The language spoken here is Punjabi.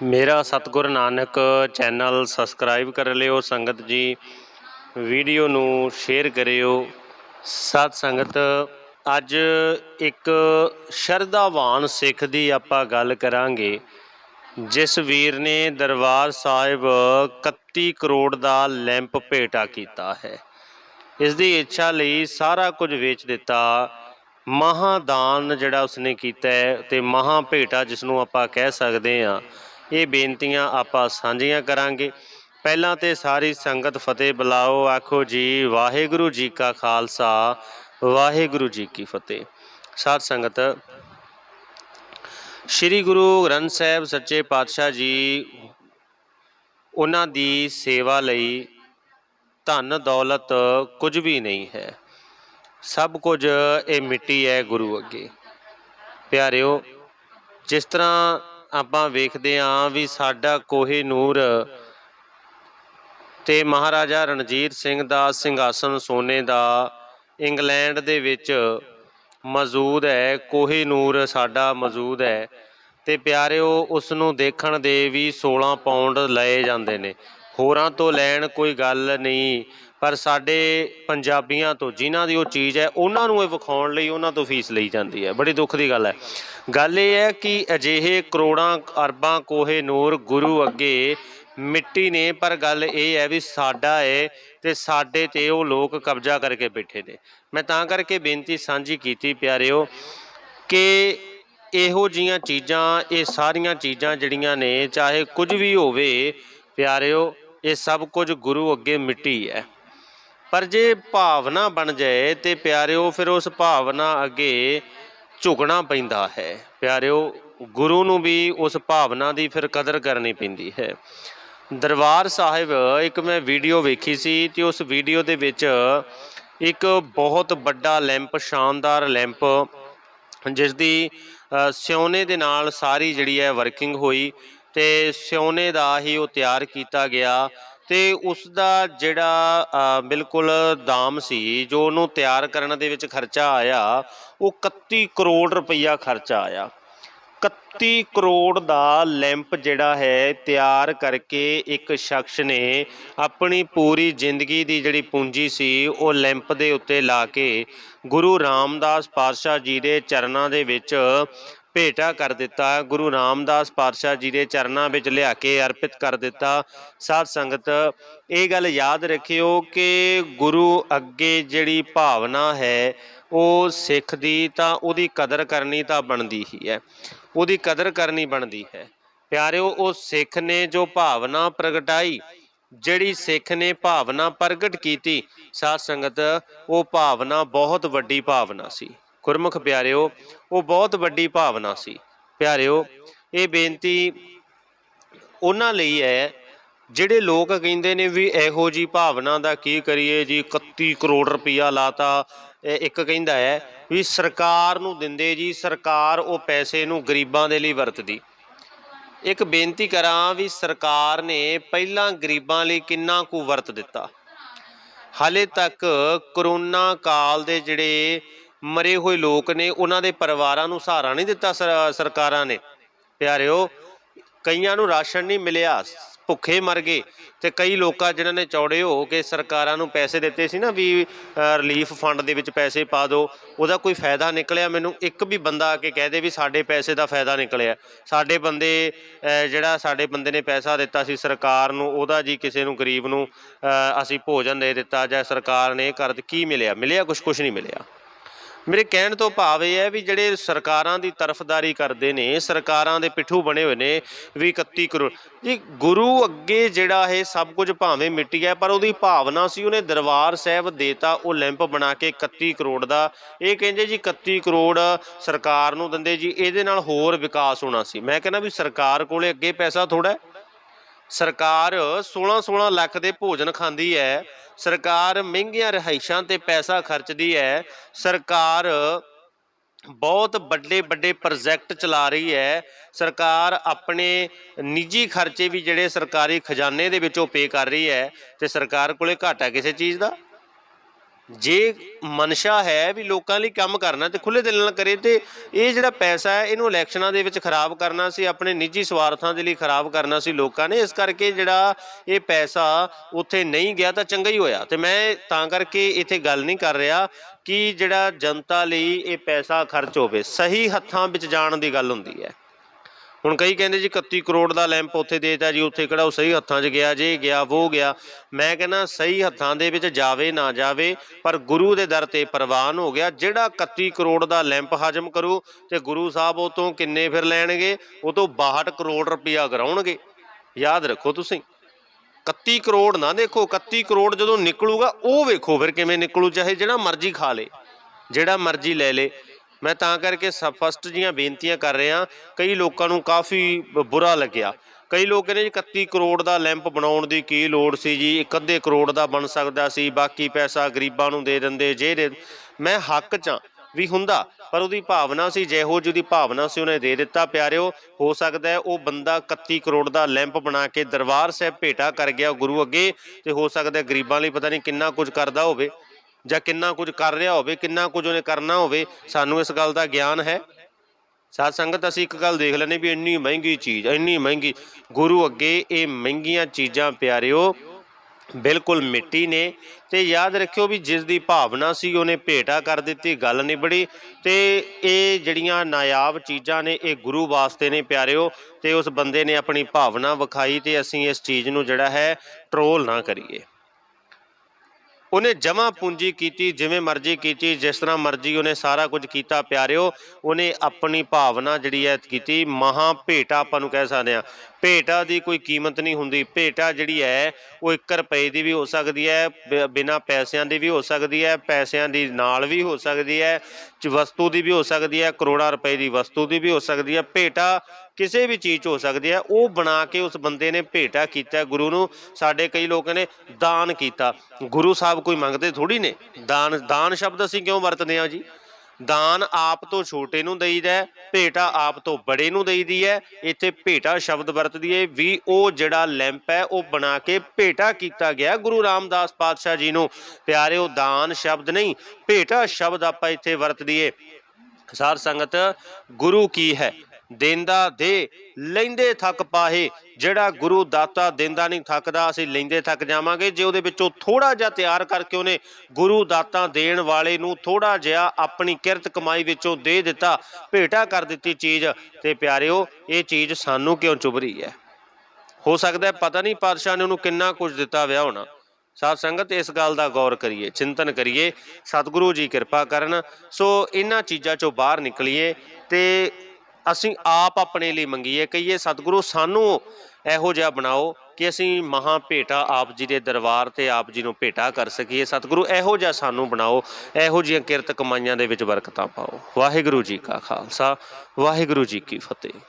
ਮੇਰਾ ਸਤਿਗੁਰ ਨਾਨਕ ਚੈਨਲ ਸਬਸਕ੍ਰਾਈਬ ਕਰ ਲਿਓ, ਸੰਗਤ ਜੀ। ਵੀਡੀਓ ਨੂੰ ਸ਼ੇਅਰ ਕਰਿਓ। ਸਤ ਸੰਗਤ, ਅੱਜ ਇੱਕ ਸ਼ਰਧਾਵਾਨ ਸਿੱਖ ਦੀ ਆਪਾਂ ਗੱਲ ਕਰਾਂਗੇ, ਜਿਸ ਵੀਰ ਨੇ ਦਰਬਾਰ ਸਾਹਿਬ 31 ਕਰੋੜ ਦਾ ਲੈਂਪ ਭੇਟਾ ਕੀਤਾ ਹੈ। ਇਸ ਦੀ ਇੱਛਾ ਲਈ ਸਾਰਾ ਕੁਝ ਵੇਚ ਦਿੱਤਾ। ਮਹਾਦਾਨ ਜਿਹੜਾ ਉਸਨੇ ਕੀਤਾ ਹੈ ਤੇ ਮਹਾ ਭੇਟਾ ਜਿਸ ਨੂੰ ਆਪਾਂ ਕਹਿ ਸਕਦੇ ਹਾਂ ਇਹ ਬੇਨਤੀਆਂ ਆਪਾਂ ਸਾਂਝੀਆਂ ਕਰਾਂਗੇ। ਪਹਿਲਾਂ ਤੇ ਸਾਰੀ ਸੰਗਤ ਫਤਿਹ ਬੁਲਾਓ, ਆਖੋ ਜੀ, ਵਾਹਿਗੁਰੂ ਜੀ ਕਾ ਖਾਲਸਾ, ਵਾਹਿਗੁਰੂ ਜੀ ਕੀ ਫਤਿਹ। ਸਾਧ ਸੰਗਤ, ਸ੍ਰੀ ਗੁਰੂ ਗ੍ਰੰਥ ਸਾਹਿਬ ਸੱਚੇ ਪਾਤਸ਼ਾਹ ਜੀ, ਉਹਨਾਂ ਦੀ ਸੇਵਾ ਲਈ ਧਨ ਦੌਲਤ ਕੁਝ ਵੀ ਨਹੀਂ ਹੈ। ਸਭ ਕੁਝ ਇਹ ਮਿੱਟੀ ਹੈ ਗੁਰੂ ਅੱਗੇ। ਪਿਆਰਿਓ, ਜਿਸ ਤਰ੍ਹਾਂ ਆਪਾਂ ਵੇਖਦੇ ਹਾਂ ਵੀ ਸਾਡਾ ਕੋਹੇ ਨੂਰ ਤੇ ਮਹਾਰਾਜਾ ਰਣਜੀਤ ਸਿੰਘ ਦਾ ਸਿੰਘਾਸਨ ਸੋਨੇ ਦਾ ਇੰਗਲੈਂਡ ਦੇ ਵਿੱਚ ਮੌਜੂਦ ਹੈ, ਕੋਹੇ ਨੂਰ ਸਾਡਾ ਮੌਜੂਦ ਹੈ ਤੇ ਪਿਆਰਿਓ ਉਸ ਨੂੰ ਦੇਖਣ ਦੇ ਵੀ 16 ਪਾਉਂਡ ਲਏ ਜਾਂਦੇ ਨੇ। ਹੋਰਾਂ ਤੋਂ ਲੈਣ ਕੋਈ ਗੱਲ ਨਹੀਂ, ਪਰ ਸਾਡੇ ਪੰਜਾਬੀਆਂ ਤੋਂ ਜਿਨ੍ਹਾਂ ਦੀ ਉਹ ਚੀਜ਼ ਹੈ, ਉਹਨਾਂ ਨੂੰ ਇਹ ਵਿਖਾਉਣ ਲਈ ਉਹਨਾਂ ਤੋਂ ਫੀਸ ਲਈ ਜਾਂਦੀ ਹੈ। ਬੜੀ ਦੁੱਖ ਦੀ ਗੱਲ ਹੈ। ਗੱਲ ਇਹ ਹੈ ਕਿ ਅਜਿਹੇ ਕਰੋੜਾਂ, ਅਰਬਾਂ ਕੋਹੇ ਨੂਰ ਗੁਰੂ ਅੱਗੇ ਮਿੱਟੀ ਨੇ, ਪਰ ਗੱਲ ਇਹ ਹੈ ਵੀ ਸਾਡਾ ਹੈ ਤੇ ਸਾਡੇ ਤੇ ਉਹ ਲੋਕ ਕਬਜ਼ਾ ਕਰਕੇ ਬੈਠੇ ਨੇ। ਮੈਂ ਤਾਂ ਕਰਕੇ ਬੇਨਤੀ ਸਾਂਝੀ ਕੀਤੀ, ਪਿਆਰਿਓ, ਕਿ ਇਹੋ ਜੀਆਂ ਚੀਜ਼ਾਂ, ਇਹ ਸਾਰੀਆਂ ਚੀਜ਼ਾਂ ਜਿਹੜੀਆਂ ਨੇ, ਚਾਹੇ ਕੁਝ ਵੀ ਹੋਵੇ, ਪਿਆਰਿਓ ਇਹ ਸਭ ਕੁਝ ਗੁਰੂ ਅੱਗੇ ਮਿੱਟੀ ਹੈ। ਪਰ ਜੇ ਭਾਵਨਾ ਬਣ ਜਾਏ ਤੇ ਪਿਆਰਿਓ, ਫਿਰ ਉਸ ਭਾਵਨਾ ਅੱਗੇ ਝੁਕਣਾ ਪੈਂਦਾ ਹੈ। ਪਿਆਰਿਓ, ਗੁਰੂ ਨੂੰ ਵੀ ਉਸ ਭਾਵਨਾ ਦੀ ਫਿਰ ਕਦਰ ਕਰਨੀ ਪੈਂਦੀ ਹੈ। ਦਰਬਾਰ ਸਾਹਿਬ, ਇੱਕ ਮੈਂ ਵੀਡੀਓ ਵੇਖੀ ਸੀ ਤੇ ਉਸ ਵੀਡੀਓ ਦੇ ਵਿੱਚ ਇੱਕ ਬਹੁਤ ਵੱਡਾ ਲੈਂਪ, ਸ਼ਾਨਦਾਰ ਲੈਂਪ ਜਿਸ ਦੀ ਸਿਉਨੇ ਦੇ ਨਾਲ ਸਾਰੀ ਜਿਹੜੀ ਹੈ ਵਰਕਿੰਗ ਹੋਈ। ਤੇ ਸਿਉਨੇ ਦਾ ਹੀ ਉਹ ਤਿਆਰ ਕੀਤਾ ਗਿਆ ਤੇ ਉਸ ਦਾ ਜਿਹੜਾ ਬਿਲਕੁਲ ਦਾਮ ਸੀ, ਜੋ ਉਹਨੂੰ ਤਿਆਰ ਕਰਨ ਦੇ ਵਿੱਚ ਖਰਚਾ ਆਇਆ, ਉਹ 31 ਕਰੋੜ ਰੁਪਈਆ ਖਰਚਾ ਆਇਆ। 31 ਕਰੋੜ ਦਾ ਲੈਂਪ ਜਿਹੜਾ ਹੈ, ਤਿਆਰ ਕਰਕੇ ਇੱਕ ਸ਼ਖਸ ਨੇ ਆਪਣੀ ਪੂਰੀ ਜ਼ਿੰਦਗੀ ਦੀ ਜਿਹੜੀ ਪੂੰਜੀ ਸੀ, ਉਹ ਲੈਂਪ ਦੇ ਉੱਤੇ ਲਾ ਕੇ ਗੁਰੂ ਰਾਮਦਾਸ ਪਾਤਸ਼ਾਹ ਜੀ ਦੇ ਚਰਨਾਂ ਦੇ ਵਿੱਚ ਭੇਟਾ ਕਰ ਦਿੱਤਾ। ਗੁਰੂ ਰਾਮਦਾਸ ਪਾਤਸ਼ਾਹ ਜੀ ਦੇ ਚਰਨਾਂ ਵਿੱਚ ਲਿਆ ਕੇ ਅਰਪਿਤ ਕਰ ਦਿੱਤਾ। ਸਾਧ ਸੰਗਤ, ਇਹ ਗੱਲ ਯਾਦ ਰੱਖਿਓ ਕਿ ਗੁਰੂ ਅੱਗੇ ਜਿਹੜੀ ਭਾਵਨਾ ਹੈ, ਉਹ ਸਿੱਖ ਦੀ, ਤਾਂ ਉਹਦੀ ਕਦਰ ਕਰਨੀ ਤਾਂ ਬਣਦੀ ਹੀ ਹੈ। ਉਹਦੀ ਕਦਰ ਕਰਨੀ ਬਣਦੀ ਹੈ। ਪਿਆਰਿਓ, ਉਹ ਸਿੱਖ ਨੇ ਜੋ ਭਾਵਨਾ ਪ੍ਰਗਟਾਈ, ਜਿਹੜੀ ਸਿੱਖ ਨੇ ਭਾਵਨਾ ਪ੍ਰਗਟ ਕੀਤੀ, ਸਾਧ ਸੰਗਤ, ਉਹ ਭਾਵਨਾ ਬਹੁਤ ਵੱਡੀ ਭਾਵਨਾ ਸੀ। ਗੁਰਮੁਖ ਪਿਆਰਿਓ, ਉਹ ਬਹੁਤ ਵੱਡੀ ਭਾਵਨਾ ਸੀ। ਪਿਆਰਿਓ, ਇਹ ਬੇਨਤੀ ਉਹਨਾਂ ਲਈ ਹੈ, ਜਿਹੜੇ ਲੋਕ ਕਹਿੰਦੇ ਨੇ ਵੀ ਇਹੋ ਜੀ ਭਾਵਨਾ ਦਾ ਕੀ ਕਰੀਏ ਜੀ 31 ਕਰੋੜ ਰੁਪਈਆ ਲਾਤਾ। ਇਹ ਇੱਕ ਕਹਿੰਦਾ ਹੈ ਵੀ ਸਰਕਾਰ ਨੂੰ ਦਿੰਦੇ ਜੀ, ਸਰਕਾਰ ਉਹ ਪੈਸੇ ਨੂੰ ਗਰੀਬਾਂ ਦੇ ਲਈ ਵਰਤਦੀ। ਇੱਕ ਬੇਨਤੀ ਕਰਾਂ ਵੀ ਸਰਕਾਰ ਨੇ ਪਹਿਲਾਂ ਗਰੀਬਾਂ ਲਈ ਕਿੰਨਾ ਕੁ ਵਰਤ ਦਿੱਤਾ। ਹਾਲੇ ਤੱਕ ਕਰੋਨਾ ਕਾਲ ਦੇ ਜਿਹੜੇ ਮਰੇ ਹੋਏ ਲੋਕ ਨੇ, ਉਹਨਾਂ ਦੇ ਪਰਿਵਾਰਾਂ ਨੂੰ ਸਹਾਰਾ ਨਹੀਂ ਦਿੱਤਾ ਸਰ- ਸਰਕਾਰਾਂ ਨੇ। ਪਿਆਰਿਓ, ਕਈਆਂ ਨੂੰ ਰਾਸ਼ਨ ਨਹੀਂ ਮਿਲਿਆ, ਭੁੱਖੇ ਮਰ ਗਏ ਤੇ ਕਈ ਲੋਕਾਂ ਜਿਨ੍ਹਾਂ ਨੇ ਚੌੜੇ ਹੋ ਕੇ ਸਰਕਾਰਾਂ ਨੂੰ ਪੈਸੇ ਦਿੱਤੇ ਸੀ ਨਾ ਵੀ ਰਿਲੀਫ ਫੰਡ ਦੇ ਵਿੱਚ ਪੈਸੇ ਪਾ ਦਿਓ, ਉਹਦਾ ਕੋਈ ਫਾਇਦਾ ਨਿਕਲਿਆ? ਮੈਨੂੰ ਇੱਕ ਵੀ ਬੰਦਾ ਆ ਕੇ ਕਹਿ ਦੇ ਵੀ ਸਾਡੇ ਪੈਸੇ ਦਾ ਫਾਇਦਾ ਨਿਕਲਿਆ। ਸਾਡੇ ਬੰਦੇ ਜਿਹੜਾ ਸਾਡੇ ਬੰਦੇ ਨੇ ਪੈਸਾ ਦਿੱਤਾ ਸੀ ਸਰਕਾਰ ਨੂੰ, ਉਹਦਾ ਜੀ ਕਿਸੇ ਨੂੰ, ਗਰੀਬ ਨੂੰ ਅਸੀਂ ਭੋਜਨ ਦੇ ਦਿੱਤਾ ਜਾਂ ਸਰਕਾਰ ਨੇ ਇਹ ਕਰ ਕੀ ਮਿਲਿਆ? ਮਿਲਿਆ ਕੁਝ ਕੁਝ ਨਹੀਂ ਮਿਲਿਆ। ਮੇਰੇ ਕਹਿਣ ਤੋਂ ਭਾਵ ਇਹ ਹੈ ਵੀ ਜਿਹੜੇ ਸਰਕਾਰਾਂ ਦੀ ਤਰਫਦਾਰੀ ਕਰਦੇ ਨੇ, ਸਰਕਾਰਾਂ ਦੇ ਪਿੱਠੂ ਬਣੇ ਹੋਏ ਨੇ ਵੀ 31 ਕਰੋੜ। ਜੀ, ਗੁਰੂ ਅੱਗੇ ਜਿਹੜਾ ਇਹ ਸਭ ਕੁਝ ਭਾਵੇਂ ਮਿੱਟੀ ਹੈ, ਪਰ ਉਹਦੀ ਭਾਵਨਾ ਸੀ, ਉਹਨੇ ਦਰਬਾਰ ਸਾਹਿਬ ਦੇਤਾ ਉਹ ਲੈਂਪ ਬਣਾ ਕੇ 31 ਕਰੋੜ ਦਾ। ਇਹ ਕਹਿੰਦੇ ਜੀ 31 ਕਰੋੜ ਸਰਕਾਰ ਨੂੰ ਦਿੰਦੇ ਜੀ, ਇਹਦੇ ਨਾਲ ਹੋਰ ਵਿਕਾਸ ਹੋਣਾ ਸੀ। ਮੈਂ ਕਹਿੰਦਾ ਵੀ ਸਰਕਾਰ ਕੋਲੇ ਅੱਗੇ ਪੈਸਾ ਥੋੜਾ ਹੈ। ਸਰਕਾਰ 16-16 ਲੱਖ ਦੇ ਭੋਜਨ ਖਾਂਦੀ ਹੈ। ਸਰਕਾਰ ਮਹਿੰਗੀਆਂ ਰਿਹਾਇਸ਼ਾਂ ਤੇ ਪੈਸਾ ਖਰਚਦੀ ਹੈ। ਸਰਕਾਰ ਬਹੁਤ ਵੱਡੇ ਵੱਡੇ ਪ੍ਰੋਜੈਕਟ ਚਲਾ ਰਹੀ ਹੈ। ਸਰਕਾਰ ਆਪਣੇ ਨਿੱਜੀ ਖਰਚੇ ਵੀ ਜਿਹੜੇ ਸਰਕਾਰੀ ਖਜ਼ਾਨੇ ਦੇ ਵਿੱਚੋਂ ਪੇ ਕਰ ਰਹੀ ਹੈ ਤੇ ਸਰਕਾਰ ਕੋਲੇ ਘਾਟਾ ਕਿਸੇ ਚੀਜ਼ ਦਾ। ਜੇ ਮਨਸ਼ਾ ਹੈ ਵੀ ਲੋਕਾਂ ਲਈ ਕੰਮ ਕਰਨਾ ਤੇ ਖੁੱਲੇ ਦਿਲ ਨਾਲ ਕਰੇ ਤੇ ਇਹ ਜਿਹੜਾ ਪੈਸਾ ਹੈ, ਇਹਨੂੰ ਇਲੈਕਸ਼ਨਾਂ ਦੇ ਵਿੱਚ ਖਰਾਬ ਕਰਨਾ ਸੀ, ਆਪਣੇ ਨਿੱਜੀ ਸਵਾਰਥਾਂ ਦੇ ਲਈ ਖਰਾਬ ਕਰਨਾ ਸੀ ਲੋਕਾਂ ਨੇ, ਇਸ ਕਰਕੇ ਜਿਹੜਾ ਇਹ ਪੈਸਾ ਉੱਥੇ ਨਹੀਂ ਗਿਆ ਤਾਂ ਚੰਗਾ ਹੀ ਹੋਇਆ। ਤੇ ਮੈਂ ਤਾਂ ਕਰਕੇ ਇੱਥੇ ਗੱਲ ਨਹੀਂ ਕਰ ਰਿਹਾ ਕਿ ਜਿਹੜਾ ਜਨਤਾ ਲਈ ਇਹ ਪੈਸਾ ਖਰਚ ਹੋਵੇ, ਸਹੀ ਹੱਥਾਂ ਵਿੱਚ ਜਾਣ ਦੀ ਗੱਲ ਹੁੰਦੀ ਹੈ। ਹੁਣ ਕਈ ਕਹਿੰਦੇ ਜੀ 31 ਕਰੋੜ ਦਾ ਲੈਂਪ ਉੱਥੇ ਦੇਤਾ ਜੀ, ਉੱਥੇ ਕਿਹੜਾ ਉਹ ਸਹੀ ਹੱਥਾਂ 'ਚ ਗਿਆ, ਜੇ ਗਿਆ ਉਹ ਗਿਆ। ਮੈਂ ਕਹਿੰਦਾ ਸਹੀ ਹੱਥਾਂ ਦੇ ਵਿੱਚ ਜਾਵੇ, ਨਾ ਜਾਵੇ, ਪਰ ਗੁਰੂ ਦੇ ਦਰ ਤੇ ਪ੍ਰਵਾਨ ਹੋ ਗਿਆ। ਜਿਹੜਾ 31 ਕਰੋੜ ਦਾ ਲੈਂਪ ਹਜਮ ਕਰੂ ਤੇ ਗੁਰੂ ਸਾਹਿਬ ਉਹ ਤੋਂ ਕਿੰਨੇ ਫਿਰ ਲੈਣਗੇ? ਉਹ ਤੋਂ 62 ਕਰੋੜ ਰੁਪਇਆ ਕਰਾਉਣਗੇ। ਯਾਦ ਰੱਖੋ ਤੁਸੀਂ। 31 ਕਰੋੜ ਨਾ ਦੇਖੋ 31 ਕਰੋੜ ਜਦੋਂ ਨਿਕਲੂਗਾ, ਉਹ ਵੇਖੋ ਫਿਰ ਕਿਵੇਂ ਨਿਕਲੂ, ਚਾਹੇ ਜਿਹੜਾ ਮਰਜ਼ੀ ਖਾ ਲੇ, ਜਿਹੜਾ ਮਰਜ਼ੀ ਲੈ ਲੇ। ਮੈਂ ਤਾਂ ਕਰਕੇ ਫਸਟ ਜੀਆਂ ਬੇਨਤੀਆਂ ਕਰ ਰਿਹਾ, ਕਈ ਲੋਕਾਂ ਨੂੰ ਕਾਫੀ ਬੁਰਾ ਲੱਗਿਆ। ਕਈ ਲੋਕ ਕਹਿੰਦੇ ਜੀ 31 ਕਰੋੜ ਦਾ ਲੈਂਪ ਬਣਾਉਣ ਦੀ ਕੀ ਲੋੜ ਸੀ ਜੀ, ਇੱਕ ਅੱਧੇ ਕਰੋੜ ਦਾ ਬਣ ਸਕਦਾ ਸੀ, ਬਾਕੀ ਪੈਸਾ ਗਰੀਬਾਂ ਨੂੰ ਦੇ ਦਿੰਦੇ, ਜੇ ਦੇ ਮੈਂ ਹੱਕ 'ਚ ਵੀ ਹੁੰਦਾ, ਪਰ ਉਹਦੀ ਭਾਵਨਾ ਸੀ, ਜਿਹੋ ਜਿਹੀ ਉਹਦੀ ਭਾਵਨਾ ਸੀ, ਉਹਨੇ ਦੇ ਦਿੱਤਾ, ਪਿਆਰਿਓ, ਹੋ ਸਕਦਾ ਹੈ ਉਹ ਬੰਦਾ 31 ਕਰੋੜ ਦਾ ਲੈਂਪ ਬਣਾ ਕੇ ਦਰਬਾਰ ਸਾਹਿਬ ਭੇਟਾ ਕਰ ਗਿਆ ਗੁਰੂ ਅੱਗੇ, ਤੇ ਹੋ ਸਕਦਾ ਗਰੀਬਾਂ ਲਈ ਪਤਾ ਨਹੀਂ ਕਿੰਨਾ ਕੁਝ ਕਰਦਾ ਹੋਵੇ। ਜਾਂ ਕਿੰਨਾ ਕੁਝ ਕਰ ਰਿਹਾ ਹੋਵੇ, ਕਿੰਨਾ ਕੁਝ ਉਹਨੇ ਕਰਨਾ ਹੋਵੇ, ਸਾਨੂੰ ਇਸ ਗੱਲ ਦਾ ਗਿਆਨ ਹੈ। ਸਾਧ ਸੰਗਤ, ਅਸੀਂ ਇੱਕ ਗੱਲ ਦੇਖ ਲੈਨੇ ਵੀ ਇੰਨੀ ਮਹਿੰਗੀ ਚੀਜ਼, ਇੰਨੀ ਮਹਿੰਗੀ, ਗੁਰੂ ਅੱਗੇ ਇਹ ਮਹਿੰਗੀਆਂ ਚੀਜ਼ਾਂ ਪਿਆਰਿਓ, ਬਿਲਕੁਲ ਮਿੱਟੀ ਨੇ। ਤੇ ਯਾਦ ਰੱਖਿਓ ਵੀ ਜਿਸ ਦੀ ਭਾਵਨਾ ਸੀ, ਉਹਨੇ ਭੇਟਾ ਕਰ ਦਿੱਤੀ, ਗੱਲ ਨਿਬੜੀ। ਤੇ ਇਹ ਜਿਹੜੀਆਂ ਨਾਯਾਬ ਚੀਜ਼ਾਂ ਨੇ, ਇਹ ਗੁਰੂ ਵਾਸਤੇ ਨੇ ਪਿਆਰਿਓ। ਤੇ ਉਸ ਬੰਦੇ ਨੇ ਆਪਣੀ ਭਾਵਨਾ ਵਿਖਾਈ ਤੇ ਅਸੀਂ ਇਸ ਚੀਜ਼ ਨੂੰ ਜਿਹੜਾ ਹੈ ਟਰੋਲ ਨਾ ਕਰੀਏ। ਉਹਨੇ ਜਮਾ ਪੂੰਜੀ ਕੀਤੀ, ਜਿਵੇਂ ਮਰਜ਼ੀ ਕੀਤੀ, ਜਿਸ ਤਰ੍ਹਾਂ ਮਰਜ਼ੀ ਉਹਨੇ ਸਾਰਾ ਕੁਝ ਕੀਤਾ, ਪਿਆਰਿਓ। ਉਹਨੇ ਆਪਣੀ ਭਾਵਨਾ ਜਿਹੜੀ ਹੈ ਕੀਤੀ, ਮਹਾ ਭੇਟਾ ਆਪਾਂ ਨੂੰ ਕਹਿ ਸਕਦੇ ਆ ਭੇਟਾ ਦੀ ਕੋਈ ਕੀਮਤ ਨਹੀਂ ਹੁੰਦੀ। ਭੇਟਾ ਜਿਹੜੀ ਹੈ, ਉਹ 1 ਰੁਪਏ ਦੀ ਵੀ ਹੋ ਸਕਦੀ ਹੈ, ਬ- ਬਿਨਾਂ ਪੈਸਿਆਂ ਦੀ ਵੀ ਹੋ ਸਕਦੀ ਹੈ, ਪੈਸਿਆਂ ਦੀ ਨਾਲ ਵੀ ਹੋ ਸਕਦੀ ਹੈ ਵਸਤੂ ਦੀ ਵੀ ਹੋ ਸਕਦੀ ਹੈ, ਕਰੋੜਾਂ ਰੁਪਏ ਦੀ ਵਸਤੂ ਦੀ ਵੀ ਹੋ ਸਕਦੀ ਹੈ। ਭੇਟਾ ਕਿਸੇ ਵੀ ਚੀਜ਼ 'ਚ ਹੋ ਸਕਦੀ ਹੈ। ਉਹ ਬਣਾ ਕੇ ਉਸ ਬੰਦੇ ਨੇ ਭੇਟਾ ਕੀਤਾ, ਗੁਰੂ ਨੂੰ। ਸਾਡੇ ਕਈ ਲੋਕ ਨੇ ਦਾਨ ਕੀਤਾ। ਗੁਰੂ ਸਾਹਿਬ ਕੋਈ ਮੰਗਦੇ ਥੋੜੀ ਨੇ? ਦਾਨ ਦਾਨ ਸ਼ਬਦ ਅਸੀਂ ਕਿਉਂ ਵਰਤਦੇ ਹਾਂ ਜੀ? ਦਾਨ ਆਪ ਤੋਂ ਛੋਟੇ ਨੂੰ ਦੇਈਦਾ ਭੇਟਾ ਆਪ ਤੋਂ ਬੜੇ ਨੂੰ ਦੇਈਦੀ ਹੈ। ਇੱਥੇ ਭੇਟਾ ਸ਼ਬਦ ਵਰਤਦੀ ਹੈ, ਵੀ ਉਹ ਜਿਹੜਾ ਲੈਂਪ ਹੈ, ਉਹ ਬਣਾ ਕੇ ਭੇਟਾ ਕੀਤਾ ਗਿਆ ਗੁਰੂ ਰਾਮਦਾਸ ਪਾਤਸ਼ਾਹ ਜੀ ਨੂੰ। ਪਿਆਰੇ, ਉਹ ਦਾਨ ਸ਼ਬਦ ਨਹੀਂ, ਭੇਟਾ ਸ਼ਬਦ ਆਪਾਂ ਇੱਥੇ ਵਰਤਦੀਏ। ਸਾਧ ਸੰਗਤ, ਗੁਰੂ ਕੀ ਹੈ? ਦੇਂਦਾ ਦੇ, ਲੈਂਦੇ ਥੱਕ ਪਾਹੇ। ਜਿਹੜਾ ਗੁਰੂ ਦਾਤਾ ਦਿੰਦਾ ਨਹੀਂ ਥੱਕਦਾ, ਅਸੀਂ ਲੈਂਦੇ ਥੱਕ ਜਾਵਾਂਗੇ। ਜੇ ਉਹਦੇ ਵਿੱਚੋਂ ਥੋੜਾ ਜਿਹਾ ਤਿਆਰ ਕਰਕੇ ਉਹਨੇ ਗੁਰੂ ਦਾਤਾ ਦੇਣ ਵਾਲੇ ਨੂੰ ਥੋੜਾ ਜਿਹਾ ਆਪਣੀ ਕਿਰਤ ਕਮਾਈ ਵਿੱਚੋਂ ਦੇ ਦਿੱਤਾ, ਭੇਟਾ ਕਰ ਦਿੱਤੀ ਚੀਜ਼, ਤੇ ਪਿਆਰਿਓ, ਇਹ ਚੀਜ਼ ਸਾਨੂੰ ਕਿਉਂ ਚੁਭ ਰਹੀ ਹੈ? ਹੋ ਸਕਦਾ ਪਤਾ ਨਹੀਂ ਪਾਤਸ਼ਾਹ ਨੇ ਉਹਨੂੰ ਕਿੰਨਾ ਕੁਝ ਦਿੱਤਾ ਵਿਆਹ ਹੋਣਾ। ਸਾਧ ਸੰਗਤ, ਇਸ ਗੱਲ ਦਾ ਗੌਰ ਕਰੀਏ, ਚਿੰਤਨ ਕਰੀਏ। ਸਤਿਗੁਰੂ ਜੀ ਕਿਰਪਾ ਕਰਨ। ਸੋ ਇਹਨਾਂ ਚੀਜ਼ਾਂ ਚੋਂ ਬਾਹਰ ਨਿਕਲੀਏ ਤੇ ਅਸੀਂ ਆਪ ਆਪਣੇ ਲਈ ਮੰਗੀਏ, ਕਹੀਏ, ਸਤਿਗੁਰੂ, ਸਾਨੂੰ ਇਹੋ ਜਿਹਾ ਬਣਾਓ ਕਿ ਅਸੀਂ ਮਹਾ ਭੇਟਾ ਆਪ ਜੀ ਦੇ ਦਰਬਾਰ ਤੇ ਆਪ ਜੀ ਨੂੰ ਭੇਟਾ ਕਰ ਸਕੀਏ। ਸਤਿਗੁਰੂ, ਇਹੋ ਜਿਹਾ ਸਾਨੂੰ ਬਣਾਓ, ਇਹੋ ਜਿਹੀਆਂ ਕਿਰਤ ਕਮਾਈਆਂ ਦੇ ਵਿੱਚ ਬਰਕਤਾਂ ਪਾਓ। ਵਾਹਿਗੁਰੂ ਜੀ ਕਾ ਖਾਲਸਾ, ਵਾਹਿਗੁਰੂ ਜੀ ਕੀ ਫਤਿਹ।